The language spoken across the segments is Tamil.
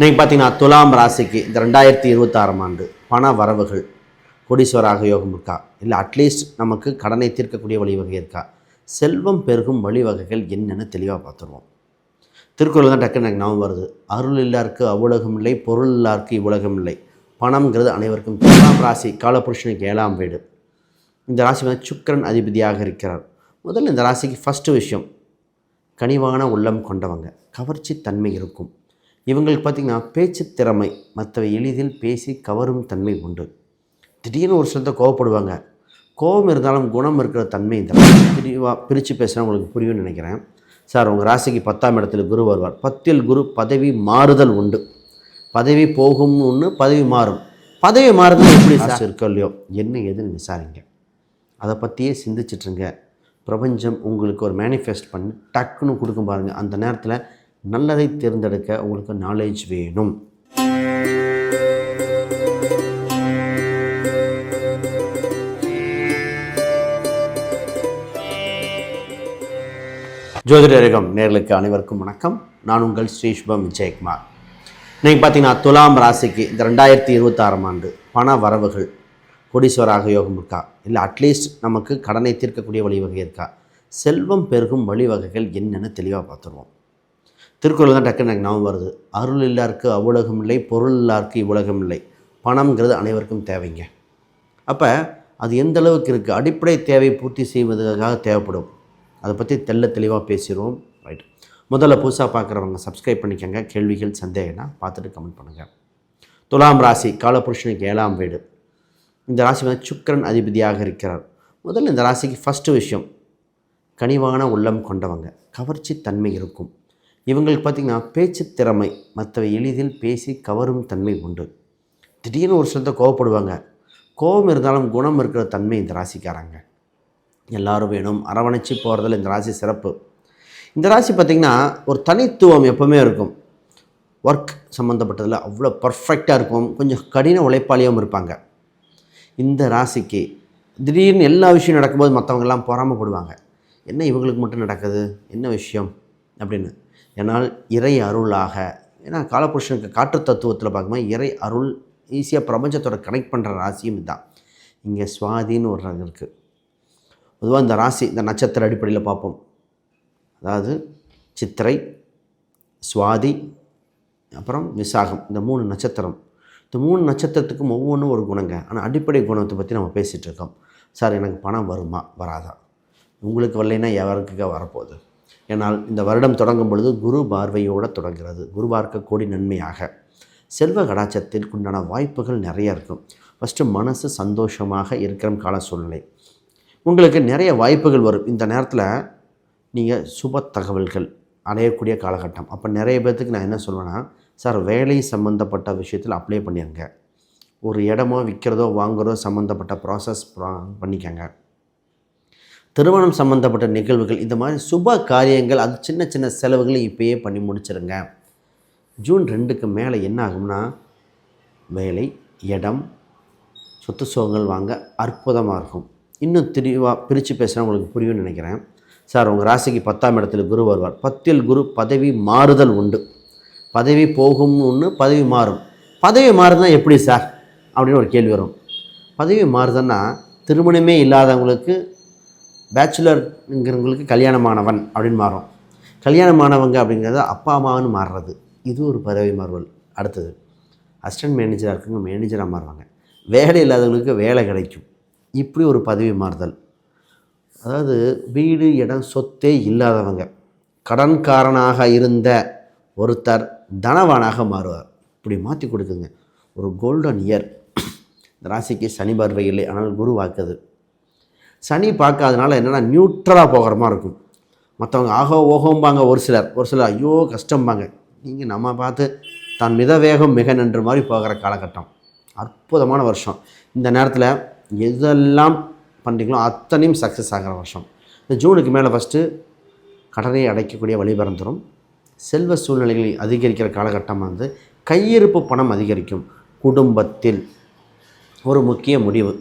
இன்றைக்கி பார்த்தீங்கன்னா துலாம் ராசிக்கு இந்த ரெண்டாயிரத்தி இருபத்தாறாம் ஆண்டு பண வரவுகள் கோடீஸ்வராக யோகம் இருக்கா? இல்லை அட்லீஸ்ட் நமக்கு கடனை தீர்க்கக்கூடிய வழிவகை இருக்கா? செல்வம் பெருகும் வழிவகைகள் என்னென்னு தெளிவாக பார்த்துருவோம். திருக்குறள் தான் டக்குன்னு எனக்கு ஞாபகம் வருது. அருள் இல்லாருக்கு அவ்வுலகம் இல்லை பொருள் இல்லாருக்கு இவ்வுலகம் இல்லை. பணம்ங்கிறது அனைவருக்கும் துலாம் ராசி காலபுருஷனுக்கு ஏழாம் வீடு. இந்த ராசி வந்து சுக்கிரன் அதிபதியாக இருக்கிறார். முதல்ல இந்த ராசிக்கு ஃபஸ்ட்டு விஷயம் கனிவான உள்ளம் கொண்டவங்க. கவர்ச்சி தன்மை இருக்கும். இவங்களுக்கு பார்த்திங்கன்னா பேச்சு திறமை மற்றவை எளிதில் பேசி கவரும் தன்மை உண்டு. திடீர்னு ஒரு சிலத்தை கோவப்படுவாங்க. கோபம் இருந்தாலும் குணம் இருக்கிற தன்மை இந்த. தெளிவாக பிரித்து பேசுனா உங்களுக்கு புரியும்னு நினைக்கிறேன். சார் உங்கள் ராசிக்கு பத்தாம் இடத்துல குரு வருவார். பத்தில் குரு பதவி மாறுதல் உண்டு. பதவி போகும் ஒன்று பதவி மாறும். பதவி மாறுதல் எப்படி சார்? இருக்கோ இல்லையோ? என்ன ஏதுன்னு விசாரிங்க. அதை பற்றியே சிந்திச்சிட்ருங்க பிரபஞ்சம் உங்களுக்கு ஒரு மேனிஃபெஸ்ட் பண்ணி டக்குன்னு கொடுக்கும் பாருங்கள் அந்த நேரத்தில் நல்லதை தேர்ந்தெடுக்க உங்களுக்கு நாலேஜ் வேணும். ஜோதிடரகம் நேர்களுக்கு அனைவருக்கும் வணக்கம். நான் உங்கள் ஸ்ரீ சுபம் விஜயகுமார். இன்றைக்கி பார்த்தீங்கன்னா துலாம் ராசிக்கு இந்த ரெண்டாயிரத்தி இருபத்தாறாம் ஆண்டு பண வரவுகள் கோடீஸ்வராக யோகம் இருக்கா? இல்லை அட்லீஸ்ட் நமக்கு கடனை தீர்க்கக்கூடிய வழிவகை இருக்கா? செல்வம் பெருகும் வழிவகைகள் என்னென்னு தெளிவாக பார்த்துருவோம். திருக்குறள் தான் டக்குன்னு எனக்கு ஞாபகம் வருது. அருள் இல்லாருக்கு அவ்வுலகம் இல்லை பொருள் இல்லாருக்கு இவ்வுலகம் இல்லை. பணம்ங்கிறது அனைவருக்கும் தேவைங்க. அப்போ அது எந்த அளவுக்கு இருக்குது அடிப்படை தேவை பூர்த்தி செய்வதற்காக தேவைப்படும். அதை பற்றி தெள்ள தெளிவாக பேசிடுவோம் ரைட் முதல்ல புதுசாக பார்க்குறவங்க சப்ஸ்கிரைப் பண்ணிக்கோங்க. கேள்விகள் சந்தேகம்னா பார்த்துட்டு கமெண்ட் பண்ணுங்கள் துலாம் ராசி காலபுருஷனுக்கு ஏழாம் வீடு. இந்த ராசி வந்து சுக்கிரன் அதிபதியாக இருக்கிறார். முதல்ல இந்த ராசிக்கு ஃபஸ்ட்டு விஷயம் கனிவான உள்ளம் கொண்டவங்க. கவர்ச்சி தன்மை இருக்கும். இவங்களுக்கு பார்த்திங்கன்னா பேச்சு திறமை மற்றவை எளிதில் பேசி கவரும் தன்மை உண்டு. திடீர்னு ஒரு சிலத்தை கோவப்படுவாங்க. கோபம் இருந்தாலும் குணம் இருக்கிற தன்மை இந்த ராசிக்காரங்க. எல்லாரும் வேணும். அரவணைச்சு போகிறதுல இந்த ராசி சிறப்பு. இந்த ராசி பார்த்திங்கன்னா ஒரு தனித்துவம் எப்போவுமே இருக்கும். ஒர்க் சம்மந்தப்பட்டதில் அவ்வளோ பர்ஃபெக்டாக இருக்கும். கொஞ்சம் கடின உழைப்பாளியாகவும் இருப்பாங்க. இந்த ராசிக்கு திடீர்னு எல்லா விஷயம் நடக்கும்போது மற்றவங்கெல்லாம் பொறாமப்படுவாங்க. என்ன இவங்களுக்கு மட்டும் நடக்குது? என்ன விஷயம்? அப்படின்னு. ஏன்னால் இறை அருளாக ஏன்னா காலபுருஷனுக்கு காற்று தத்துவத்தில் பார்க்கும்போது இறை அருள் ஈஸியாக பிரபஞ்சத்தோட கனெக்ட் பண்ணுற ராசியும் இதுதான் இங்கே சுவாதின்னு ஒரு ரகம் இருக்குது பொதுவாக இந்த ராசி இந்த நட்சத்திர அடிப்படையில் பார்ப்போம். அதாவது சித்திரை சுவாதி அப்புறம் விசாகம் இந்த மூணு நட்சத்திரம். இந்த மூணு நட்சத்திரத்துக்கும் ஒவ்வொன்றும் ஒரு குணங்க. ஆனால் அடிப்படை குணத்தை பற்றி நம்ம பேசிகிட்டு இருக்கோம். சார் எனக்கு பணம் வருமா? வராதா? உங்களுக்கு வரலைன்னா எவருக்குங்க வரப்போகுது? ஏன்னால் இந்த வருடம் தொடங்கும் பொழுது குரு பார்வையோடு தொடங்கிறது. குரு பார்க்க கோடி நன்மையாக. செல்வ கடாச்சத்தில் உண்டான வாய்ப்புகள் நிறைய இருக்கும். ஃபஸ்ட்டு மனசு சந்தோஷமாக இருக்கிற கால சூழ்நிலை. உங்களுக்கு நிறைய வாய்ப்புகள் வரும். இந்த நேரத்தில் நீங்கள் சுப தகவல்கள் அடையக்கூடிய காலகட்டம். அப்போ நிறைய பேர்த்துக்கு நான் என்ன சொல்லுவேன்னா சார் வேலை சம்மந்தப்பட்ட விஷயத்தில் அப்ளை பண்ணிடுங்க ஒரு இடமோ விற்கிறதோ வாங்குறதோ சம்மந்தப்பட்ட ப்ராசஸ் பண்ணிக்கங்க. திருமணம் சம்மந்தப்பட்ட நிகழ்வுகள் இந்த மாதிரி சுப காரியங்கள் அது சின்ன சின்ன செலவுகளை இப்போயே பண்ணி முடிச்சிருங்க. ஜூன் ரெண்டுக்கு மேலே என்ன ஆகும்னா வேலை இடம் சொத்து சுகங்கள் வாங்க அற்புதமாக இருக்கும். இன்னும் தெளிவாக பிரித்து பேசுகிறேன் உங்களுக்கு புரியும்னு நினைக்கிறேன். சார் உங்கள் ராசிக்கு பத்தாம் இடத்துல குரு வருவார். பத்தில் குரு பதவி மாறுதல் உண்டு. பதவி போகும் ஒன்று பதவி மாறும். பதவி மாறுதுன்னா எப்படி சார்? அப்படின்னு ஒரு கேள்வி வரும். பதவி மாறுதுன்னா திருமணமே இல்லாதவங்களுக்கு பேச்சுலருங்கிறவங்களுக்கு கல்யாணமானவன் அப்படின்னு மாறும். கல்யாணமானவங்க அப்படிங்கிறது அப்பா அம்மான்னு மாறுறது. இது ஒரு பதவி மாறுதல் அடுத்தது அசிஸ்டன்ட் மேனேஜராக இருக்கவங்க மேனேஜராக மாறுவாங்க. வேலை இல்லாதவங்களுக்கு வேலை கிடைக்கும். இப்படி ஒரு பதவி மாறுதல். அதாவது வீடு இடம் சொத்தே இல்லாதவங்க. கடன்காரனாக இருந்த ஒருத்தர் தனவானாக மாறுவார். இப்படி மாற்றி கொடுக்குங்க ஒரு கோல்டன் இயர் இந்த ராசிக்கு சனி பார்வை இல்லை ஆனால் குரு வாக்குது சனி பார்க்காதனால என்னென்னா நியூட்ரலாக போகிற மாதிரி இருக்கும். மற்றவங்க ஆகோ ஓகோம்பாங்க ஒரு சிலர். ஒரு சிலர் ஐயோ கஷ்டம்பாங்க. நீங்கள் நம்ம பார்த்து தான் மித வேகம் மிக நன்று மாதிரி போகிற காலகட்டம். அற்புதமான வருஷம். இந்த நேரத்தில் எதெல்லாம் பண்ணுறீங்களோ அத்தனையும் சக்ஸஸ் ஆகிற வருஷம். இந்த ஜூனுக்கு மேலே ஃபஸ்ட்டு கடனை அடைக்கக்கூடிய வழி பிறந்துடும் செல்வ சூழ்நிலைகளை அதிகரிக்கிற காலகட்டம் வந்து கையிருப்பு பணம் அதிகரிக்கும். குடும்பத்தில் ஒரு முக்கிய முடிவு.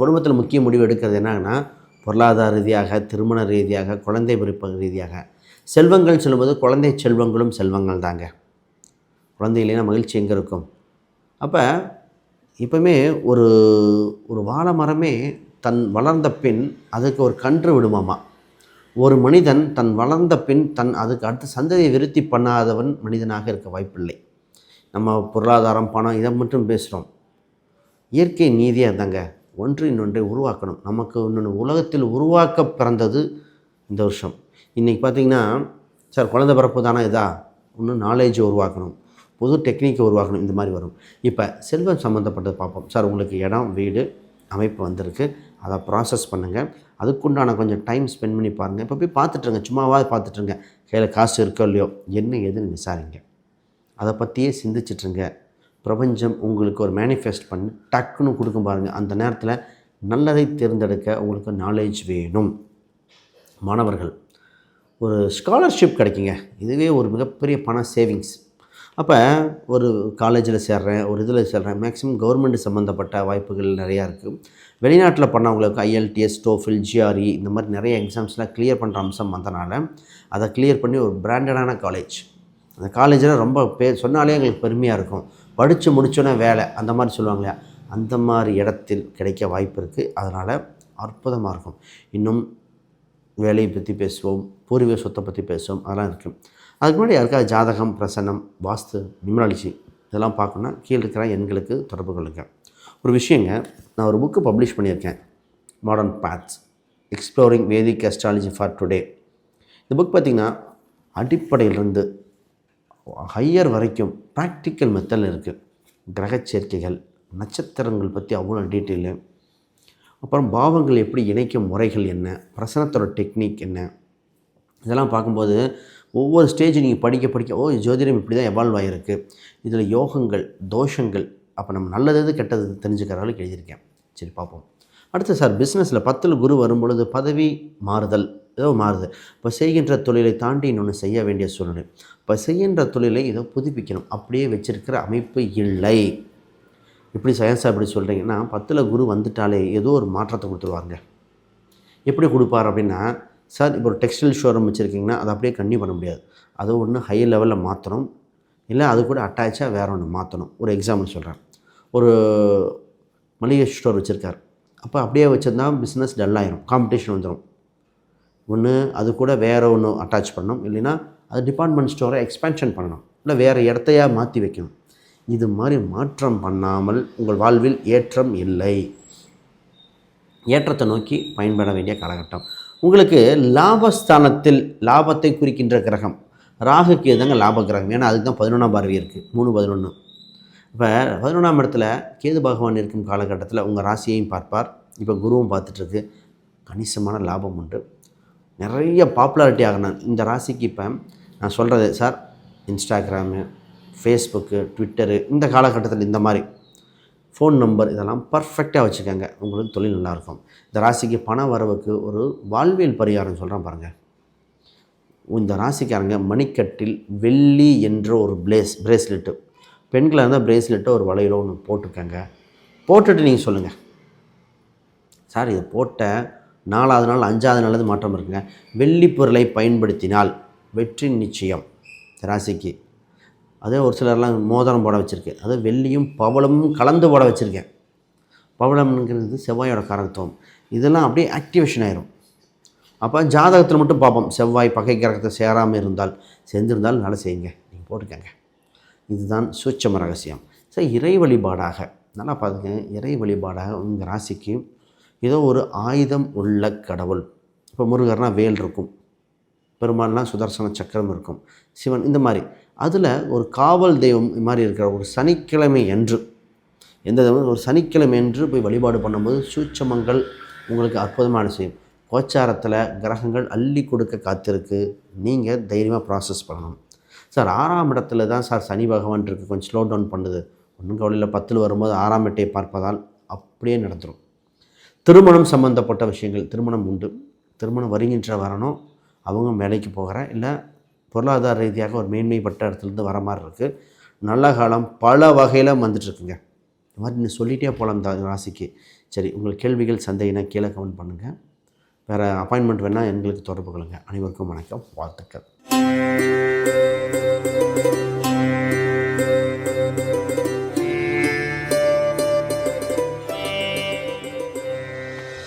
குடும்பத்தில் முக்கிய முடிவு எடுக்கிறது என்னன்னா பொருளாதார ரீதியாக திருமண ரீதியாக குழந்தை பிறப்பு ரீதியாக. செல்வங்கள் சொல்லும்போது குழந்தை செல்வங்களும் செல்வங்கள் தாங்க. குழந்தை இல்லைன்னா மகிழ்ச்சி எங்கே இருக்கும்? அப்போ இப்போவுமே ஒரு ஒரு வாழை மரமே தன் வளர்ந்த பின் அதுக்கு ஒரு கன்று விடுமாமா? ஒரு மனிதன் தன் வளர்ந்த பின் தன் அதுக்கு அடுத்த சந்ததியை விருத்தி பண்ணாதவன் மனிதனாக இருக்க வாய்ப்பில்லை. நம்ம பொருளாதாரம் பணம் இதை மட்டும் பேசுகிறோம் இயற்கை நீதியாக இருந்தாங்க ஒன்று இன்னொன்றை உருவாக்கணும். நமக்கு இன்னொன்று உலகத்தில் உருவாக்க பிறந்தது இந்த வருஷம். இன்றைக்கி பார்த்தீங்கன்னா சார் குழந்தை பிறப்பு தானே இதா? இன்னும் நாலேஜை உருவாக்கணும். புது டெக்னிக்கை உருவாக்கணும். இந்த மாதிரி வரும். இப்போ செல்வம் சம்மந்தப்பட்டது பார்ப்போம். சார் உங்களுக்கு இடம் வீடு அமைப்பு வந்திருக்கு. அதை ப்ராசஸ் பண்ணுங்கள் அதுக்குண்டான கொஞ்சம் டைம் ஸ்பெண்ட் பண்ணி பாருங்கள் இப்போ போய் பார்த்துட்ருங்க சும்மாவாது பார்த்துட்ருங்க கையில் காசு இருக்கோ இல்லையோ என்ன ஏதுன்னு விசாரிங்க. அதை பற்றியே சிந்திச்சிட்ருங்க பிரபஞ்சம் உங்களுக்கு ஒரு மேனிஃபெஸ்ட் பண்ணி டக்குன்னு கொடுக்கும் பாருங்கள் அந்த நேரத்தில் நல்லதை தேர்ந்தெடுக்க உங்களுக்கு நாலேஜ் வேணும். மாணவர்கள் ஒரு ஸ்காலர்ஷிப் கிடைக்குங்க. இதுவே ஒரு மிகப்பெரிய பண சேவிங்ஸ் அப்போ ஒரு காலேஜில் சேர்றேன் ஒரு இதில் சேர்றேன் மேக்ஸிமம் கவர்மெண்ட் சம்மந்தப்பட்ட வாய்ப்புகள் நிறையா இருக்குது வெளிநாட்டில் பண்ணவங்களுக்கு ஐஎல்டிஎஸ் டோஃபில் ஜிஆர்இ இந்த மாதிரி நிறைய எக்ஸாம்ஸ்லாம் கிளியர் பண்ணுற அம்சம் வந்தனால அதை கிளியர் பண்ணி ஒரு பிராண்டடான காலேஜ் அந்த காலேஜில் ரொம்ப பேர் சொன்னாலே எங்களுக்கு பெருமையாக இருக்கும். படித்து முடிச்சோன்னே வேலை. அந்த மாதிரி சொல்லுவாங்க இல்லையா அந்த மாதிரி இடத்தில் கிடைக்க வாய்ப்பு இருக்குது அதனால் அற்புதமாக இருக்கும். இன்னும் வேலையை பற்றி பேசுவோம். பூர்வீக சொத்தை பற்றி பேசுவோம். அதெல்லாம் இருக்குது அதுக்கு முன்னாடி யாருக்காவது ஜாதகம் பிரசன்னம் வாஸ்து நியூமராலஜி இதெல்லாம் பார்க்கணுன்னா கீழே இருக்கிற எண்களுக்கு தொடர்பு கொள்ளுங்க. ஒரு விஷயங்க நான் ஒரு புக்கு பப்ளிஷ் பண்ணியிருக்கேன். Modern paths exploring vedic astrology for today இந்த புக் பார்த்திங்கன்னா அடிப்படையிலிருந்து ஹையர் வரைக்கும் ப்ராக்டிக்கல் மெத்தடில் இருக்குது கிரக சேர்க்கைகள் நட்சத்திரங்கள் பற்றி அவ்வளோ டீட்டெயிலு அப்புறம் பாவங்கள் எப்படி இணைக்கும் முறைகள் என்ன? பிரசனத்தோட டெக்னிக் என்ன? இதெல்லாம் பார்க்கும்போது ஒவ்வொரு ஸ்டேஜ் நீங்கள் படிக்க படிக்க ஓ ஜோதிடம் இப்படி தான் எவால்வ் ஆகிருக்கு இதில் யோகங்கள் தோஷங்கள் அப்போ நம்ம நல்லது எது கெட்டது தெரிஞ்சுக்கிற அளவுக்கு எழுதியிருக்கேன். சரி பார்ப்போம். அடுத்து சார் பிஸ்னஸில் பத்தில் குரு வரும்பொழுது பதவி மாறுதல். ஏதோ மாறுது. இப்போ செய்கின்ற தொழிலை தாண்டி இன்னொன்று செய்ய வேண்டிய சூழ்நிலை. இப்போ செய்கின்ற தொழிலை ஏதோ புதுப்பிக்கணும். அப்படியே வச்சிருக்கிற அமைப்பு இல்லை. இப்படி சயன்ஸாக இப்படி சொல்கிறீங்கன்னா பத்தில் குரு வந்துட்டாலே ஏதோ ஒரு மாற்றத்தை கொடுத்துருவாங்க எப்படி கொடுப்பார் அப்படின்னா சார் இப்போ ஒரு டெக்ஸ்டைல் ஷோரூம் வச்சுருக்கீங்கன்னா அதை அப்படியே கன்டினியூ பண்ண முடியாது. அதை ஒன்று ஹை லெவலில் மாற்றணும் இல்லை அது கூட அட்டாச்சாக வேறு ஒன்று மாற்றணும் ஒரு எக்ஸாம்பிள் சொல்கிறேன் ஒரு மளிகை ஸ்டோர் வச்சுருக்கார். அப்போ அப்படியே வச்சுருந்தா பிஸ்னஸ் டல்லாயிரும் காம்படிஷன் வந்துடும் ஒன்று அது கூட வேறு ஒன்று அட்டாச் பண்ணணும். இல்லைன்னா அது டிபார்ட்மெண்ட் ஸ்டோரை எக்ஸ்பேன்ஷன் பண்ணணும். இல்லை வேறு இடத்தையாக மாற்றி வைக்கணும். இது மாதிரி மாற்றம் பண்ணாமல் உங்கள் வாழ்வில் ஏற்றம் இல்லை. ஏற்றத்தை நோக்கி பயன்பட வேண்டிய காலகட்டம். உங்களுக்கு லாபஸ்தானத்தில் லாபத்தை குறிக்கின்ற கிரகம். ராகுக்கு தாங்க லாப கிரகம். ஏன்னா அதுக்கு தான் பதினொன்றாம் பார்வை இருக்குது மூணு பதினொன்று இப்போ பதினொன்றாம் இடத்துல கேது பகவான் இருக்கும் காலகட்டத்தில் உங்கள் ராசியையும் பார்ப்பார். இப்போ குருவும் பார்த்துட்ருக்கு கணிசமான லாபம் உண்டு. நிறைய பாப்புலாரிட்டி ஆகணும் இந்த ராசிக்கு இப்போ நான் சொல்கிறது சார் இன்ஸ்டாகிராமு ஃபேஸ்புக்கு ட்விட்டரு இந்த காலகட்டத்தில் இந்த மாதிரி ஃபோன் நம்பர் இதெல்லாம் பர்ஃபெக்டாக வச்சுக்கோங்க. உங்களுக்கு தொழில் நல்லாயிருக்கும் இந்த ராசிக்கு பண வரவுக்கு ஒரு வாழ்வியல் பரிகாரம் சொல்கிறேன் பாருங்கள் இந்த ராசிக்காரங்க மணிக்கட்டில் வெள்ளி என்ற ஒரு பிளேஸ் பிரேஸ்லெட்டு பெண்களாக இருந்தால் பிரேஸ்லெட்டோ ஒரு வளையலோ ஒன்று போட்டுக்கோங்க. போட்டுட்டு நீங்கள் சொல்லுங்கள் சார் இதை போட்ட நாலாவது நாள் அஞ்சாவது நாளது மாற்றம் இருக்குங்க. வெள்ளி பொருளை பயன்படுத்தினால் வெற்றி நிச்சயம் ராசிக்கு. அதே ஒரு சிலர்லாம் மோதிரம் போட வச்சுருக்கேன். அதாவது வெள்ளியும் பவளமும் கலந்து போட வச்சுருக்கேன். பவளம்ங்கிறது செவ்வாயோட கரகத்துவம். இதெல்லாம் அப்படியே ஆக்டிவேஷன் ஆயிரும். அப்போ ஜாதகத்தில் மட்டும் பார்ப்போம். செவ்வாய் பகை கிரகத்தை சேராமல் இருந்தால் சேர்ந்திருந்தால் நல்லா செய்யுங்க. நீங்கள் போட்டுக்கங்க. இதுதான் சூட்சம ரகசியம். சரி இறை வழிபாடாக. நல்லா பார்த்துங்க இறை வழிபாடாக உங்கள் ராசிக்கு ஏதோ ஒரு ஆயுதம் உள்ள கடவுள். இப்போ முருகர்னா வேல் இருக்கும். பெருமாள்னால் சுதர்சன சக்கரம் இருக்கும். சிவன் இந்த மாதிரி. அதில் ஒரு காவல் தெய்வம் மாதிரி இருக்கிற ஒரு சனிக்கிழமை என்று எந்த தெய்வம்? ஒரு சனிக்கிழமை என்று போய் வழிபாடு பண்ணும்போது சூட்சமங்கள் உங்களுக்கு அற்புதமான செய்யும். கோச்சாரத்தில் கிரகங்கள் அள்ளி கொடுக்க காத்திருக்கு. நீங்கள் தைரியமாக ப்ராசஸ் பண்ணணும். சார் ஆறாம் இடத்துல தான் சார் சனி பகவான் இருக்குது கொஞ்சம் ஸ்லோ டவுன் பண்ணுது. ஒன்றும் கவலையில் பத்தில் வரும்போது ஆறாம் எட்டை பார்ப்பதால் அப்படியே நடந்துடும் திருமணம் சம்மந்தப்பட்ட விஷயங்கள் திருமணம் உண்டு. திருமணம் வருகின்ற வரணும் அவங்க வேலைக்கு போகிறேன் இல்லை பொருளாதார ரீதியாக ஒரு மேன்மைப்பட்ட இடத்துலேருந்து வர மாதிரி இருக்குது நல்ல காலம் பல வகையில் வந்துட்டுருக்குங்க. இந்த மாதிரி நீ சொல்லிகிட்டே போகலாம் இந்த ராசிக்கு. சரி உங்கள் கேள்விகள் சந்தேகனா கீழே கமெண்ட் பண்ணுங்கள் வேறு அப்பாயின்மெண்ட் வேணால் எங்களுக்கு தொடர்பு கொள்ளுங்கள் அனைவருக்கும் வணக்கம் வாழ்த்துக்கள்.